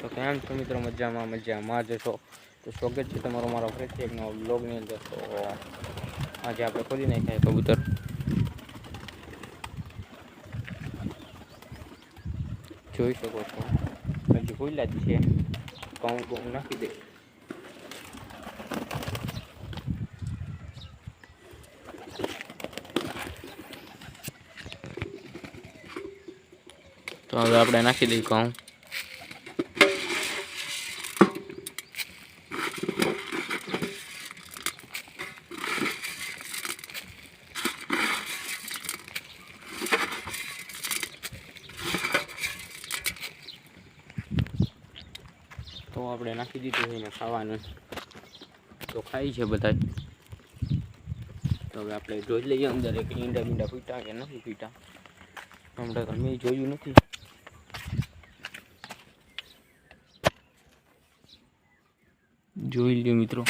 તો કેમ છો મિત્રો મજામાં મજામાં જશો તો સ્વાગત છે તમારો મારો ફરીથી એક નવો બ્લોગની અંદર. તો આજે આપણે ખોલી નાખ્યા કબૂતર. જોઈ શકો છો. હજી ખુલ્લા જ છે. ઘઉં ઘઉં નાખી દે. તો હવે આપણે નાખી દઈએ ઘઉં તો આપણે નાખી દીધું એને ખાવાનું. તો ખાઈ છે બધા તો હવે આપણે જોઈ લઈએ અંદર એક ઈંડા બીંડા પીટા કે નથી પીટા હમણાં તો મેં જોયું નથી. જોઈ લ્યો મિત્રો.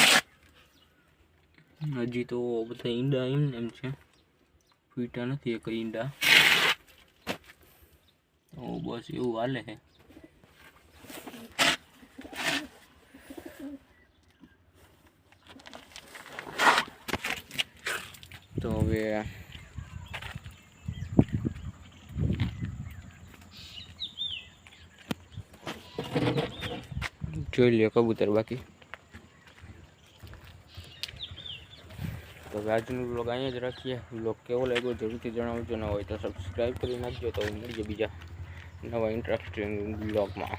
હજી તો બધા ઈંડા એમ એમ છે. ફીટા નથી એક ઈંડા. બસ એવું હાલે છે. તો હવે જોઈ લ્યો કબૂતર બાકી તો હવે આજનું બ્લોગ અહીંયા જ રાખીએ બ્લોગ કેવો લાગ્યો જરૂરથી જણાવજો ન હોય તો સબસ્ક્રાઈબ કરી નાખજો તો મળીએ બીજા નવા ઇન્ટરેસ્ટિંગ બ્લોગમાં